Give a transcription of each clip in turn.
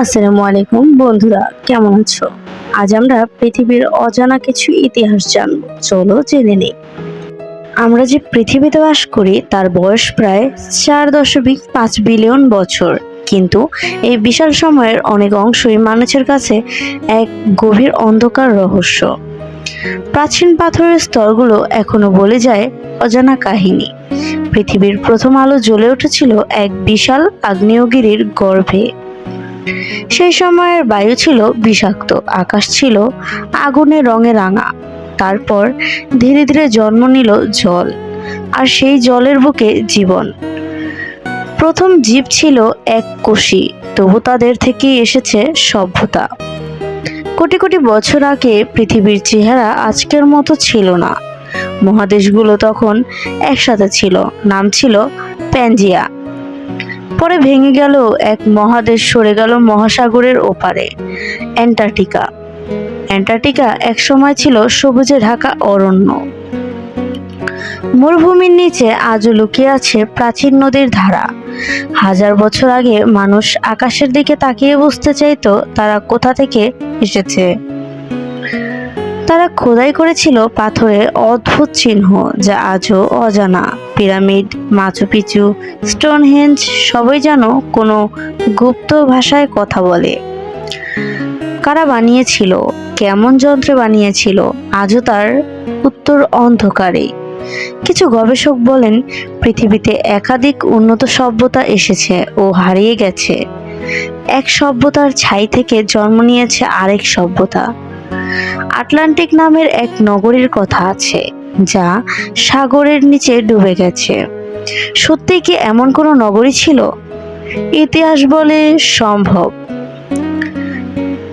আসসালামু আলাইকুম বন্ধুরা, কেমন আছো? আজ আমরা পৃথিবীর অজানা কিছু ইতিহাস জানব, চলো জেনে নেই। আমরা যে পৃথিবীতে বাস করি, তার বয়স প্রায় চার দশমিক পাঁচ বিলিয়ন বছর। কিন্তু এই বিশাল সময়ের অনেক অংশই মানুষের কাছে এক গভীর অন্ধকার রহস্য। প্রাচীন পাথরের স্তরগুলো এখনও বলে যায় অজানা কাহিনী। পৃথিবীর প্রথম আলো জ্বলে উঠেছিল এক বিশাল আগ্নেয়গিরির গর্ভে। সেই সময়ের বায়ু ছিল বিষাক্ত, আকাশ ছিল আগুনের রঙে রাঙা। তারপর ধীরে ধীরে জন্ম নিল জল, আর সেই জলের বুকে জীবন। প্রথম জীব ছিল এক কোষী, তবু তাদের থেকে এসেছে সভ্যতা। কোটি কোটি বছর আগে পৃথিবীর চেহারা আজকের মতো ছিল না। মহাদেশগুলো তখন একসাথে ছিল, নাম ছিল প্যাঞ্জিয়া পরে ভেঙে গেল, এক মহাদেশ সরে গেল মহাসাগরের ওপারে, অ্যান্টার্কটিকা। অ্যান্টার্কটিকা একসময় ছিল সবুজে ঢাকা অরণ্য। মরুভূমির নিচে আজও লুকিয়ে আছে প্রাচীন নদীর ধারা। হাজার বছর আগে মানুষ আকাশের দিকে তাকিয়ে বুঝতে চাইতো তারা কোথা থেকে এসেছে। তারা খোদাই করেছিল পাথরের অদ্ভুত চিহ্ন যা আজও অজানা। পিরামিড, মাচু পিচু স্টোনহেঞ্জ সবাই যেন কোনো গুপ্ত ভাষায় কথা বলে। কারা বানিয়েছিল? কেমন যন্ত্রে বানিয়েছিল? আজও তার উত্তর অন্ধকারে কিছু গবেষক বলেন, পৃথিবীতে একাধিক উন্নত সভ্যতা এসেছে ও হারিয়ে গেছে। এক সভ্যতার ছাই থেকে জন্ম নিয়েছে আরেক সভ্যতা। আটলান্টিক নামের এক নগরীর কথা আছে, যা সাগরের নিচে ডুবে গেছে। সত্যি কি এমন কোনো নগরী ছিল? ইতিহাস বলে সম্ভব।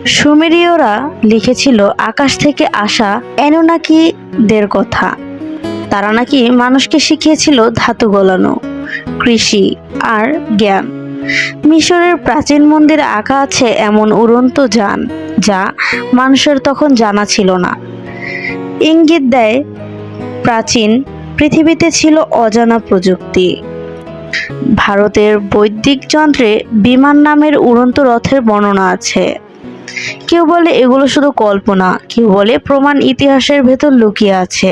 সুমেরীয়রা লিখেছিল, আকাশ থেকে আসা অ্যানোনাকিদের কথা। তারা নাকি মানুষকে শিখিয়েছিল ধাতু গলানো, কৃষি আর জ্ঞান। মিশরের প্রাচীন মন্দিরে আঁকা আছে এমন উড়ন্ত যান, যা মানুষের তখন জানা ছিল না। ইঙ্গিত দেয়, প্রাচীন পৃথিবীতে ছিল অজানা প্রযুক্তি। ভারতের বৈদিক যন্ত্রে বিমান নামের উড়ন্ত রথের বর্ণনা আছে। কেউ বলে এগুলো শুধু কল্পনা, কেউ বলে প্রমাণ ইতিহাসের ভেতর লুকিয়ে আছে।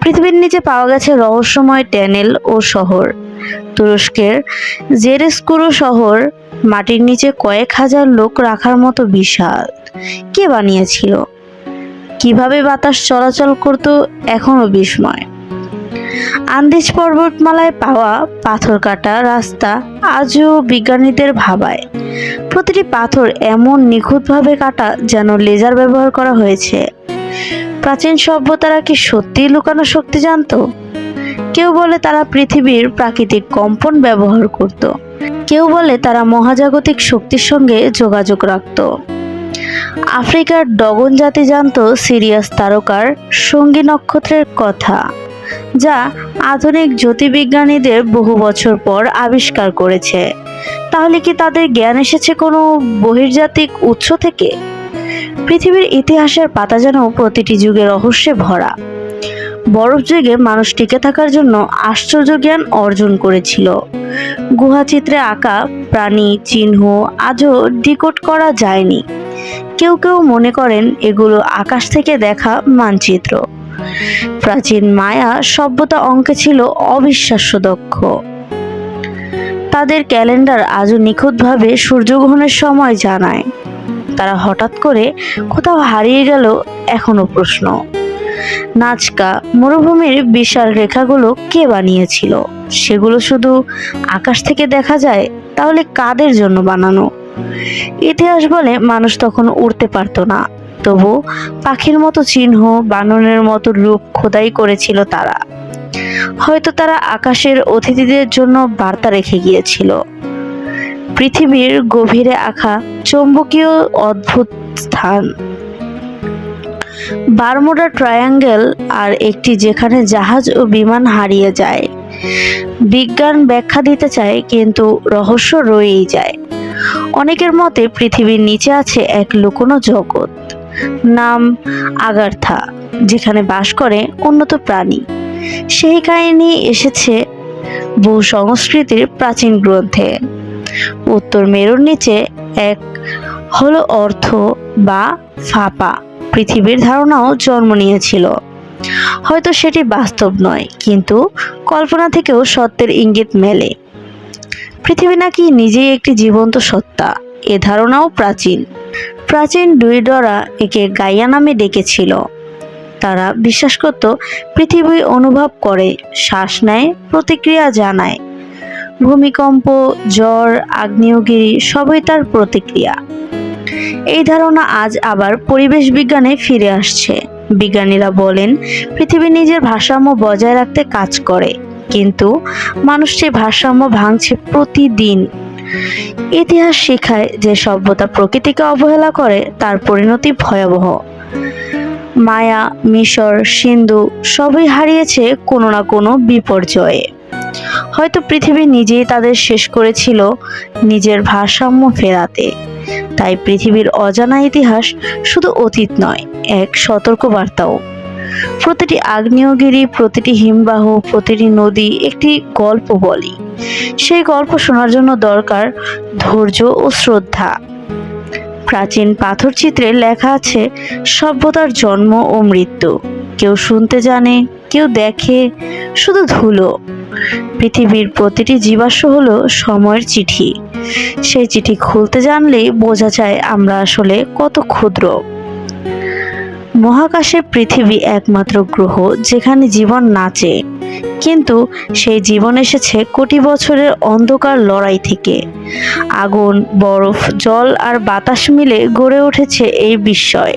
পৃথিবীর নিচে পাওয়া গেছে রহস্যময় ট্যানেল ও শহর। তুরস্কের জেরেস্কুরো শহর, মাটির নিচে কয়েক হাজার লোক রাখার মতো বিশাল। কে বানিয়েছিল? কীভাবে বাতাস চলাচল করত এখনও বিস্ময়। আন্দিজ পর্বতমালায় পাওয়া পাথর কাটা রাস্তা আজও বিজ্ঞানীদের ভাবায়। প্রতিটি পাথর এমন নিখুঁতভাবে কাটা যেন লেজার ব্যবহার করা হয়েছে। প্রাচীন সভ্যতারা কি সত্যিই লুকানো শক্তি জানতো? কেউ বলে তারা পৃথিবীর প্রাকৃতিক কম্পন ব্যবহার করত। কেউ বলে তারা মহাজাগতিক শক্তির সঙ্গে যোগাযোগ রাখত। আফ্রিকার ডগন জাতি জানত সিরিয়াস তারকার সঙ্গী নক্ষত্রের কথা, যা আধুনিক জ্যোতির্বিজ্ঞানীদের বহু বছর পর আবিষ্কার করেছে। তাহলে কি তাদের জ্ঞান এসেছে কোনো বহির্জাতিক উৎস থেকে? পৃথিবীর ইতিহাসের পাতা যেন প্রতিটি যুগে রহস্যে ভরা। বরফ যুগে মানুষ টিকে থাকার জন্য আশ্চর্য জ্ঞান অর্জন করেছিল। গুহাচিত্রে আঁকা প্রাণী, চিহ্ন আজও ডিকোড করা যায়নি। কেউ কেউ মনে করেন এগুলো আকাশ থেকে দেখা মানচিত্র। প্রাচীন মায়া সভ্যতা অঙ্কে ছিল অবিশ্বাস্য দক্ষ। তাদের ক্যালেন্ডার আজও নিখুঁতভাবে সূর্যগ্রহণের সময় জানায়। তারা হঠাৎ করে কোথাও হারিয়ে গেল এখনও প্রশ্ন। নাচকা মরুভূমির বিশাল রেখাগুলো কে বানিয়েছিল? সেগুলো শুধু আকাশ থেকে দেখা যায়, তাহলে কাদের জন্য বানানো? ইতিহাস বলে মানুষ তখন উড়তে পারতো না। তবু পাখির মতো চিহ্ন বাননের মতো রূপ খোদাই করেছিল তারা। হয়তো তারা আকাশের অতিথিদের জন্য বার্তা রেখে গিয়েছিল। পৃথিবীর গভীরে আঁকা চৌম্বকীয় অদ্ভুত স্থান। বারমুডা ট্রায়াঙ্গেল আর একটি যেখানে জাহাজ ও বিমান হারিয়ে যায়। বিজ্ঞান ব্যাখ্যা দিতে চায়, কিন্তু রহস্য রয়েই যায়। অনেকের মতে পৃথিবীর নিচে আছে এক লুকোনো জগৎ। নাম আগার্থা, যেখানে বাস করে উন্নত প্রাণী। সেই কাহিনী এসেছে বহু সংস্কৃতির প্রাচীন গ্রন্থে। উত্তর মেরুর নিচে এক হলো অর্থ বা ফাপা। পৃথিবীর ধারণাও জন্ম নিয়েছিল। হয়তো সেটি বাস্তব নয়, কিন্তু কল্পনা থেকেও সত্যের ইঙ্গিত মেলে। পৃথিবী নাকি নিজেই একটি জীবন্ত সত্তা, এ ধারণাও প্রাচীন। প্রাচীন ডুইডরা একে গাইয়া নামে ডেকেছিল। তারা বিশ্বাস করত, পৃথিবী অনুভব করে, শ্বাস নেয়, প্রতিক্রিয়া জানায়। ভূমিকম্প, জ্বর, আগ্নেয়গিরি সবই তার প্রতিক্রিয়া। এই ধারণা আজ আবার পরিবেশ বিজ্ঞানে ফিরে আসছে। বিজ্ঞানীরা বলেন, পৃথিবী নিজের ভারসাম্য বজায় রাখতে কাজ করে, কিন্তু মানুষ সেই ভারসাম্য ভাঙছে প্রতিদিন, ইতিহাস শেখায় যে সভ্যতা প্রকৃতিকে অবহেলা করে, তার পরিণতি ভয়াবহ। মায়া, মিশর, সিন্ধু সবই হারিয়েছে কোনো না কোনো বিপর্যয়ে। হয়তো পৃথিবী নিজেই তাদের শেষ করেছিল নিজের ভারসাম্য ফেরাতে। তাই পৃথিবীর অজানা ইতিহাস শুধু অতীত নয়, এক সতর্কবার্তাও। প্রতিটি আগ্নেয়গিরি, প্রতিটি হিমবাহ, প্রতিটি নদী একটি গল্প বলি। সেই গল্প শোনার জন্য দরকার ধৈর্য ও শ্রদ্ধা। প্রাচীন পাথর চিত্রে লেখা আছে, সভ্যতার জন্ম ও মৃত্যু। কেউ শুনতে জানে, কেউ দেখে, শুধু ধুলো। পৃথিবীর প্রতিটি জীবাশ্ম হলো সময়ের চিঠি। সেই চিঠি খুলতে জানলেই বোঝা যায় আমরা আসলে কত ক্ষুদ্র। মহাকাশে পৃথিবী একমাত্র গ্রহ যেখানে জীবন নাচে। কিন্তু সেই জীবন এসেছে কোটি বছরের অন্ধকার লড়াই থেকে। আগুন, বরফ, জল আর বাতাস মিলে গড়ে উঠেছে এই বিস্ময়।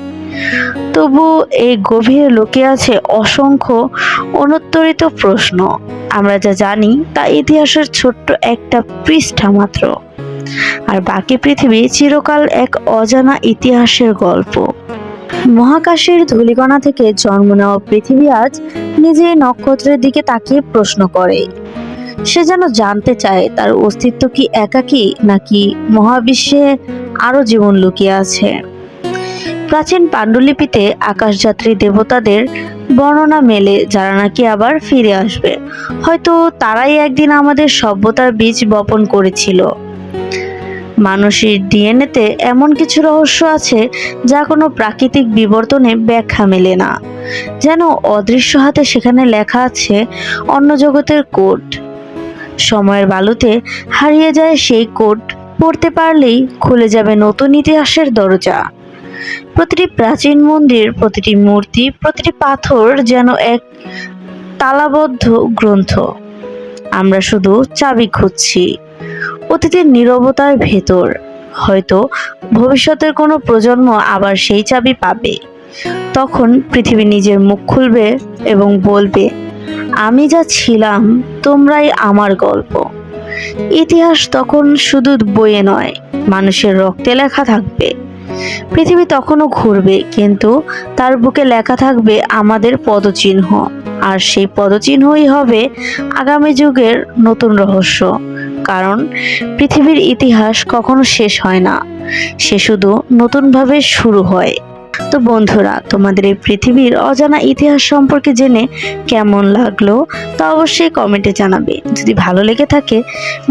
তবু এই গভীরে লোকে আছে অসংখ্য অনুত্তরিত প্রশ্ন। আমরা যা জানি তা ইতিহাসের ছোট্ট একটা পৃষ্ঠা মাত্র। আর বাকি পৃথিবী চিরকাল এক অজানা ইতিহাসের গল্প। মহাকাশের ধূলিকণা থেকে জন্ম নেওয়া পৃথিবী আজ নিজে নক্ষত্রের দিকে তাকিয়ে প্রশ্ন করে। সে যেন জানতে চায় তার অস্তিত্ব কি একাকী নাকি মহাবিশ্বে আরও জীবন লুকিয়ে আছে। প্রাচীন পাণ্ডুলিপিতে আকাশযাত্রী দেবতাদের বর্ণনা মেলে, যারা নাকি আবার ফিরে আসবে। হয়তো তারাই একদিন আমাদের সভ্যতার বীজ বপন করেছিল। মানুষের ডিএনএতে এমন কিছু রহস্য আছে, যা কোনো প্রাকৃতিক বিবর্তনে ব্যাখ্যা মেলে না। যেন অদৃশ্য হাতে সেখানে লেখা আছে, অন্য জগতের কোড। সময়ের বালুতে হারিয়ে যায় সেই কোড, পড়তে পারলেই খুলে যাবে নতুন ইতিহাসের দরজা। প্রতিটি প্রাচীন মন্দির, প্রতিটি মূর্তি, প্রতিটি পাথর যেন এক তালাবদ্ধ গ্রন্থ। আমরা শুধু চাবি খুঁজছি। অতীতের নীরবতার ভেতর। হয়তো ভবিষ্যতের কোনো প্রজন্ম আবার সেই চাবি পাবে। তখন পৃথিবী নিজের মুখ খুলবে এবং বলবে, আমি যা ছিলাম, তোমরাই আমার গল্প। ইতিহাস তখন শুধু বইয়ে নয়, মানুষের রক্তে লেখা থাকবে। পৃথিবী তখনও ঘুরবে, কিন্তু তার বুকে লেখা থাকবে আমাদের পদচিহ্ন। আর সেই পদচিহ্নই হবে আগামী যুগের নতুন রহস্য। কারণ পৃথিবীর ইতিহাস কখনো শেষ হয় না। সে শুধু নতুনভাবে শুরু হয়। তো বন্ধুরা, তোমাদের এই পৃথিবীর অজানা ইতিহাস সম্পর্কে জেনে কেমন লাগল তা অবশ্যই কমেন্টে জানাবে। যদি ভালো লেগে থাকে,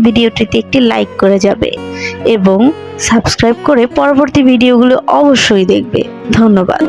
ভিডিওটিতে একটি লাইক করে যাবে এবং সাবস্ক্রাইব করে পরবর্তী ভিডিওগুলো অবশ্যই দেখবে। ধন্যবাদ।